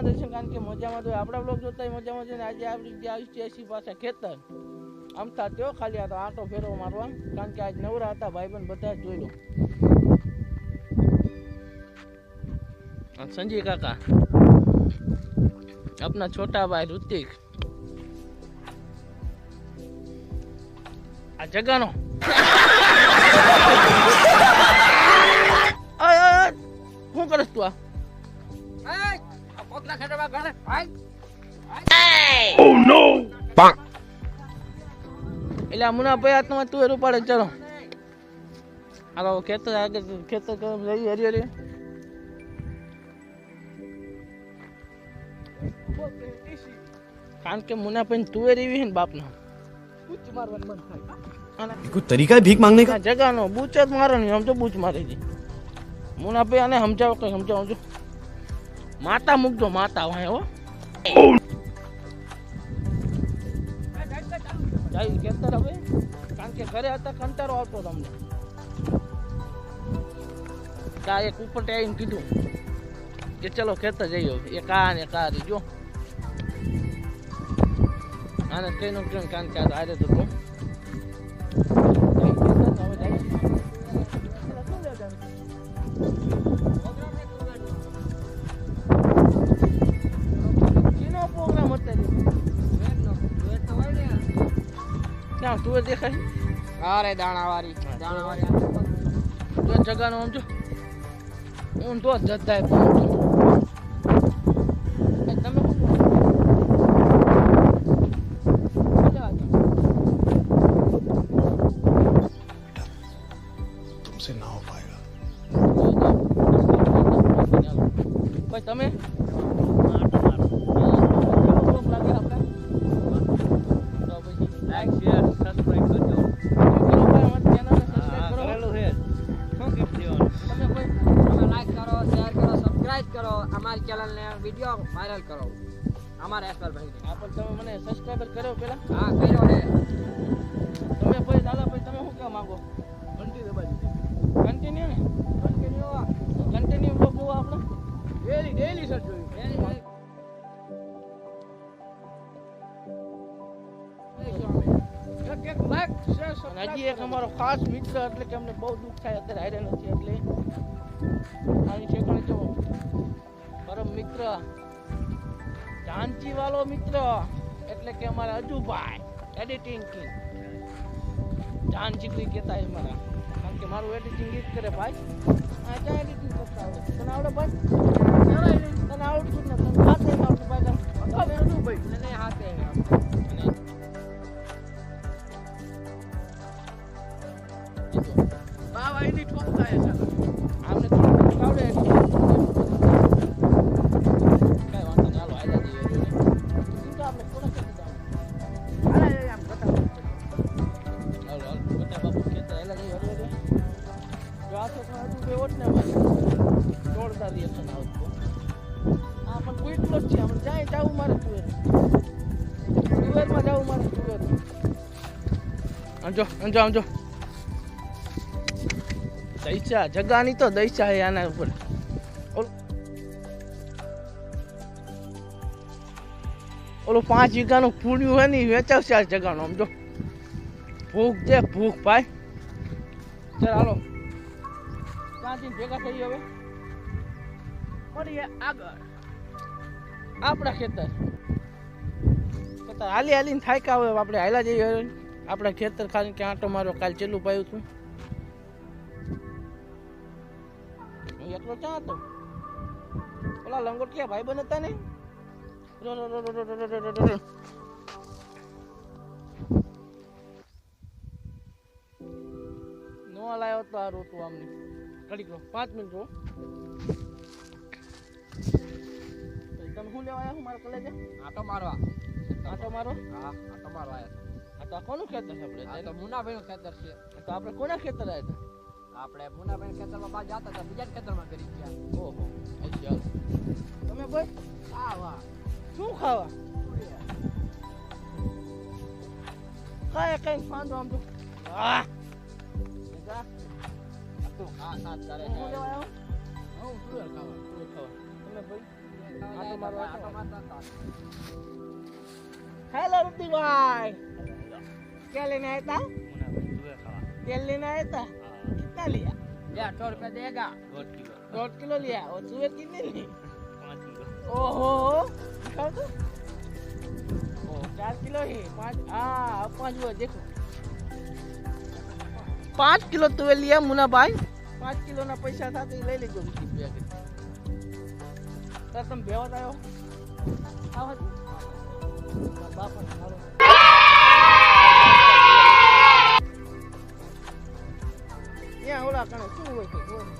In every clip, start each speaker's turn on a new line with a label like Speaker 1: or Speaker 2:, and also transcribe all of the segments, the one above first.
Speaker 1: મજામાં દર્શન કારણ કે મજામાં તો આપણા બ્લોગ જોતા મજામાં છે ને આજે આપણી છે એસી પાસે ખેતર. આમ થયો ખાલી હતા આટો ફેરવો મારવા, કારણ કે આજ નવરા હતા ભાઈ બંધ બધા જોઈ લો. સંજય કાકા. આપના છોટા ભાઈ ઋતિક. આ જગાનો. શું કરસ તું આ?
Speaker 2: Oh,
Speaker 1: એટલે મુના ભાઈ આત્મા તું એરું પડે ચલો. હાલો ખેતર આગળ ખેતર કરમ હરી હરી કારણ કે મુના ભાઈ તુવેર એવી હે ને
Speaker 3: બાપ નો કોઈ તરીકા ભીખ માંગને
Speaker 1: કા? જગાનો બૂચ જ મારવાની હમ તો બૂચ મારી દી મુના ભાઈ આને સમજાવો કઈ સમજાવો જો. માતા મૂકજો માતા વાય હો. જાય હવે? કારણ કે ઘરે હતા કંટારો આવતો તમને. કા એક ઉપર આવીને કીધું કે ચલો ખેતર જઈએ. એક આ ને એક જો. આને કઈ નું કારણ કે આ હારે તો ક્યાં તું દેખાય
Speaker 2: અરે દાણાવાળી દાણાવાળી
Speaker 1: તો જગાનો આમ જો. તો જ જતા કરો
Speaker 2: શેર સબસ્ક્રાઇબ કરજો.
Speaker 1: કરો અમારી
Speaker 4: ચેનલને વીડિયો વાયરલ કરો. અમારા એસપર
Speaker 1: ભાઈને આ તમે મને સબસ્ક્રાઇબર કર્યો પેલા
Speaker 4: હા કર્યો ને
Speaker 1: તમે કોઈ દાદા અમારો ખાસ મિત્ર એટલે કે અમને બહુ દુઃખ થાય અત્યારે હારે નથી, એટલે આની ઠેકાણે જો, પરમ મિત્ર જાનજી વાળો મિત્ર, એટલે કે અમારા અજુભાઈ એડિટિંગ કિંગ જાનજી કોઈ કહેતા મારા કારણ કે મારું એડિટિંગ એ કરે ભાઈ. આ ક્યાં એડિટિંગ કરતા આવડે. તને આવડે ભાઈ? જ જવું મારે તુવેર તુવેરમાં જવું મારે તુવેર આમજો આમજો આમજો દૈસા જગાની તો દૈચા હે આના ઉપર. ઓલું પાંચ વીઘાનું પૂડ્યું હોય ને વેચાવશે આ જગાનું નું સમજો ભૂખ છે ભૂખ ભાઈ. ચાલ હાલો. ત્યાંથી ભેગા થઈ હવે? મળીએ આગળ. આપણા ખેતર. હાલી હાલીને થાયકા આવે આપણે હાલા જઈએ આપણા ખેતર ખાલી કે આંટો મારો કાલ ચેલું પાયું હતું. એટલો ક્યાં હતો? પેલા લંગોટ ક્યાં ભાઈ બન હતા ને નો લાયો તો આ રોતું આમને. કડીક પાંચ મિનિટ તમે શું લેવા આવ્યા હું? મારા કલેજે?
Speaker 4: આટો મારવા
Speaker 1: આંટો મારો?
Speaker 4: હા આટો મારવા આવ્યા
Speaker 1: આ તો આ કોનું ખેતર છે
Speaker 4: આ તો
Speaker 1: આપણે
Speaker 4: મુનાભાઈનું ખેતર છે.
Speaker 1: તો આપણે કોના ખેતર આવ્યા હતા?
Speaker 4: આપણે મુનાભાઈ ખેતરમાં બા જતા હતા બીજા ખેતરમાં કરી ગયા.
Speaker 1: ઓહો અચ્છા તમે ભાઈ
Speaker 4: આ વાહ
Speaker 1: શું ખાવા? કાય કઈ ફાંદો આમ તો આ જા
Speaker 4: તું આ સાત કરે
Speaker 1: હું લેવા આવ્યો
Speaker 4: हेलो
Speaker 1: रुटी भाई क्या लेना है था क्या लेना है था कितना लिया
Speaker 4: यार सौ रुपया देगा
Speaker 1: दो किलो लिया और सुबह कितने ली ओहो तो चार किलो ही पाँच हाँ पाँच वो देखो पाँच किलो तुवे लिया मुना भाई पाँच किलो ना पैसा था तो ले लीजिए સર તમે બેવા આવ્યો. આવો બાપા મારો. ત્યાં ઓલા કણે શું હોય છે?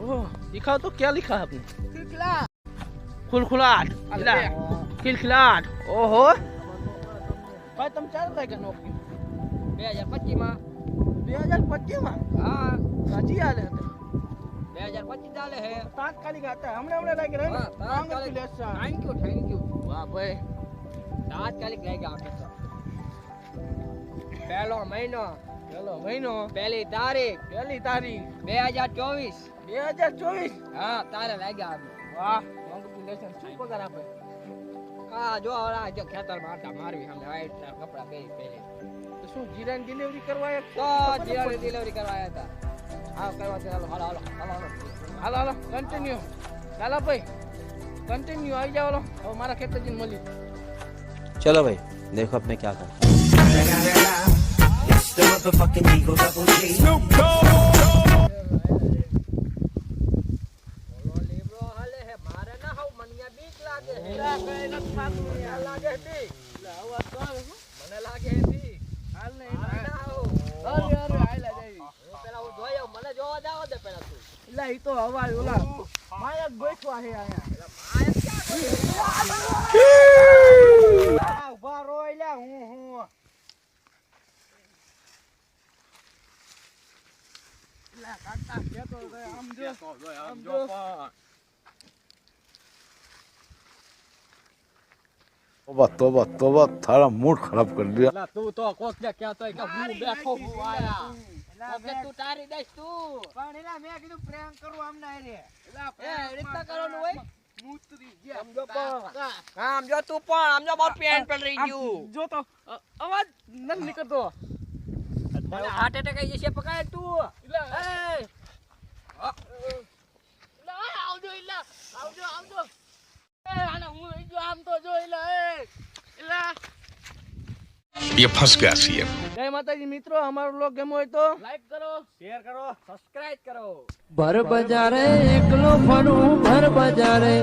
Speaker 4: एक साथ में है
Speaker 1: ओह दिखाओ तो क्या लिखा है आपने खुलखुलाट खिलाट खिलखिलाट ओहो भाई तुम चार लाख नौकरी
Speaker 4: બે હજાર પચીસ માં
Speaker 1: બે હજાર પચીસ માં
Speaker 4: હા
Speaker 1: સાચી હાલે હતી
Speaker 4: બે હજાર પચીસ ચાલે હે
Speaker 1: તાત્કાલિક હતા હમણાં હમણાં લાગી રહ્યું
Speaker 4: હા, તાત્કાલિક. થેન્ક યુ થેન્ક યુ
Speaker 1: વાહ ભાઈ
Speaker 4: તાત્કાલિક લઈ ગયા આપણે તો પહેલો મહિનો
Speaker 1: ચલો મહિનો.
Speaker 4: પહેલી તારીખ.
Speaker 1: પહેલી તારીખ.
Speaker 4: બે હજાર ચોવીસ.
Speaker 1: બે હજાર ચોવીસ?
Speaker 4: હા તારે લાગ્યા આપણે
Speaker 1: વાહ કોંગ્રેચ્યુલેશન શું પગાર આપે?
Speaker 4: હા જો આ જો ખેતર માટા મારવી હમ વાઈટ ના કપડા પહેરી પહેરી.
Speaker 1: તો શું જીરાની ડિલિવરી કરવા
Speaker 4: તો જીરાની ડિલિવરી કરવા આવ્યા હતા. હા કરવા ચાલો હાલો હાલો હાલો હાલો હાલો.
Speaker 1: કન્ટિન્યુ ચાલો ભાઈ કન્ટિન્યુ આવી જાવ હવે મારા ખેતર જઈને મળી
Speaker 5: ચલો ભાઈ દેખો આપણે ક્યાં કર
Speaker 4: બોલો motherfucking હાલે Double G. Snoop Dogg. Maniya લાગે હે લાગે હે બીક મને લાગે હે બીક મારે ના હાવ. હું પેલા હું જોઈ મને જોવા જાવ દે પેલા તું
Speaker 1: એટલે ઈ તો હવા માયક માયા ગોઠવા છે અહીંયા આ ઊભા રો એટલે હું હું એટલે કાકા કેતો
Speaker 6: તારા મૂડ ખરાબ કરી દે
Speaker 4: એટલે તું તો કોક ને કહેતો કે હું બેઠો હું આયા. એટલે તું તારી દઈશ તું.
Speaker 1: પણ એટલે મેં કીધું પ્રેમ કરું આમ ના રે.
Speaker 4: એટલે એ રીતના કરવાનું હોય? આમ જો તું પણ આમ જો બાર પેન પલરી ગયું.
Speaker 1: જો તો અવાજ ન નીકળતો.
Speaker 4: મને હાર્ટ એટેક આવી જશે પકાય તું
Speaker 1: એટલે
Speaker 4: એ
Speaker 1: એટલે આ આવજો એટલે આવજો આવજો એ આને હું લઈ ગયો આમ તો જો એટલે એ એટલે
Speaker 3: ये फंस गया सीएम
Speaker 1: જય માતાજી મિત્રો અમારો બ્લોગ ગમ્યો હોય તો
Speaker 4: લાઈક કરો શેર કરો સબસ્ક્રાઇબ કરો
Speaker 5: भर बजारे एकलो फरू भर बजारे